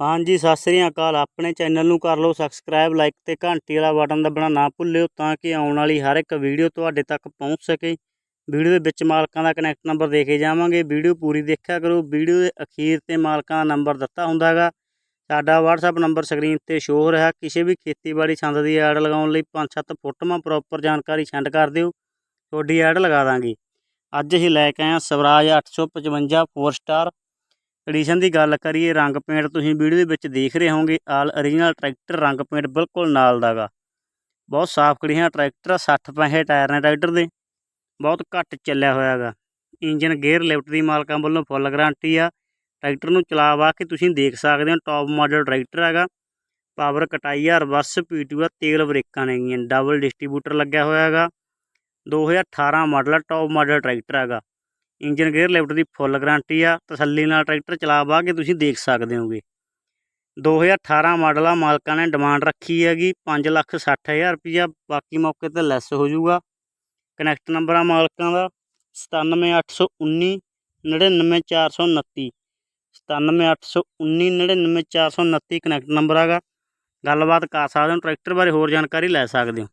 ਹਾਂਜੀ, ਸਤਿ ਸ੍ਰੀ ਅਕਾਲ। ਆਪਣੇ ਚੈਨਲ ਨੂੰ ਕਰ ਲਓ ਸਬਸਕ੍ਰਾਈਬ, ਲਾਈਕ ਤੇ ਘੰਟੀ ਵਾਲਾ ਬਟਨ ਦਬਣਾ ਨਾ ਭੁੱਲਿਓ ਤਾਂ ਕਿ ਆਉਣ ਵਾਲੀ ਹਰ ਇੱਕ ਵੀਡੀਓ ਤੁਹਾਡੇ ਤੱਕ ਪਹੁੰਚ ਸਕੇ। ਵੀਡੀਓ ਦੇ ਵਿੱਚ ਮਾਲਕਾਂ ਦਾ ਕਨੈਕਟ ਨੰਬਰ ਦੇ ਕੇ ਜਾਵਾਂਗੇ। ਵੀਡੀਓ ਪੂਰੀ ਦੇਖਿਆ ਕਰੋ। ਵੀਡੀਓ ਦੇ ਅਖੀਰ ਤੇ ਮਾਲਕਾਂ ਦਾ ਨੰਬਰ ਦਿੱਤਾ ਹੁੰਦਾ ਹੈਗਾ। ਸਾਡਾ WhatsApp ਨੰਬਰ ਸਕਰੀਨ ਤੇ ਸ਼ੋਅ ਹੋ ਰਿਹਾ। ਕਿਸੇ ਵੀ ਖੇਤੀਬਾੜੀ ਸੰਦ ਦੀ ਐਡ ਲਗਾਉਣ ਲਈ 5-7 ਫੋਟੋਆਂ ਪ੍ਰੋਪਰ ਜਾਣਕਾਰੀ ਸੈਂਡ ਕਰ ਦਿਓ। ਤੁਹਾਡੀ ਐਡ ਲਗਾ ਦਾਂਗੇ। ਅੱਜ ਅਸੀਂ ਲੈ ਕੇ ਆਏ ਹਾਂ ਸਵਰਾਜ 855 4 ਸਟਾਰ ਐਡੀਸ਼ਨ ਦੀ ਗੱਲ ਕਰੀਏ, ਰੰਗ ਪੇਂਟ ਤੁਸੀਂ ਵੀਡੀਓ ਦੇ ਵਿੱਚ ਦੇਖ ਰਹੇ ਹੋਵੋਗੇ, ਆਲ origignal ਟਰੈਕਟਰ ਰੰਗ ਪੇਂਟ ਬਿਲਕੁਲ ਨਾਲ ਦਾਗਾ ਬਹੁਤ ਸਾਫ਼ ਕਲੀਆਂ ਟਰੈਕਟਰ 60 ਪੈਸੇ ਟਾਇਰ ਨੇ ਟਰੈਕਟਰ ਦੇ। ਬਹੁਤ ਘੱਟ ਚੱਲਿਆ ਹੋਇਆ ਹੈਗਾ ਇੰਜਨ ਗੇਅਰ ਲਿਫਟ ਦੀ ਮਾਲਕਾਂ ਵੱਲੋਂ ਫੁੱਲ ਗਾਰੰਟੀ ਆ। ਟਰੈਕਟਰ ਨੂੰ ਚਲਾ ਵਾ ਕੇ ਤੁਸੀਂ ਦੇਖ ਸਕਦੇ ਹੋ ਟੌਪ ਮਾਡਲ ਟਰੈਕਟਰ ਹੈਗਾ। ਪਾਵਰ ਕਟਾਈ ਆ ਰਿਵਰਸ ਪੀਟੂ ਆ, ਤੇਲ ਬ੍ਰੇਕਾਂ ਨੇਗੀਆਂ ਡਬਲ ਡਿਸਟ੍ਰੀਬਿਊਟਰ ਲੱਗਿਆ ਹੋਇਆ ਹੈਗਾ 2018 ਮਾਡਲ ਆ ਟੌਪ ਮਾਡਲ ਟਰੈਕਟਰ ਹੈਗਾ। ਇੰਜਨ ਗੇਅਰ ਲਿਫਟ ਦੀ ਫੁੱਲ ਗਾਰੰਟੀ ਆ, ਤਸੱਲੀ ਨਾਲ ਟਰੈਕਟਰ ਚਲਾ ਵਾ ਕੇ ਤੁਸੀਂ ਦੇਖ ਸਕਦੇ ਹੋਗੇ। 2018 ਮਾਡਲ ਆ, ਮਾਲਕਾਂ ਨੇ ਡਿਮਾਂਡ ਰੱਖੀ ਹੈਗੀ 560000 ਰੁਪਈਆ, ਬਾਕੀ ਮੌਕੇ ਤੇ ਲੈਸ ਹੋ ਜਾਊਗਾ। ਕਨੈਕਟ ਨੰਬਰ ਆ ਮਾਲਕਾਂ ਦਾ 97819 99429 97819 99429 ਕਨੈਕਟ ਨੰਬਰ ਹੈਗਾ ਗੱਲਬਾਤ ਕਰ ਸਕਦੇ ਹੋ, ਟਰੈਕਟਰ ਬਾਰੇ ਹੋਰ ਜਾਣਕਾਰੀ ਲੈ ਸਕਦੇ ਹੋ।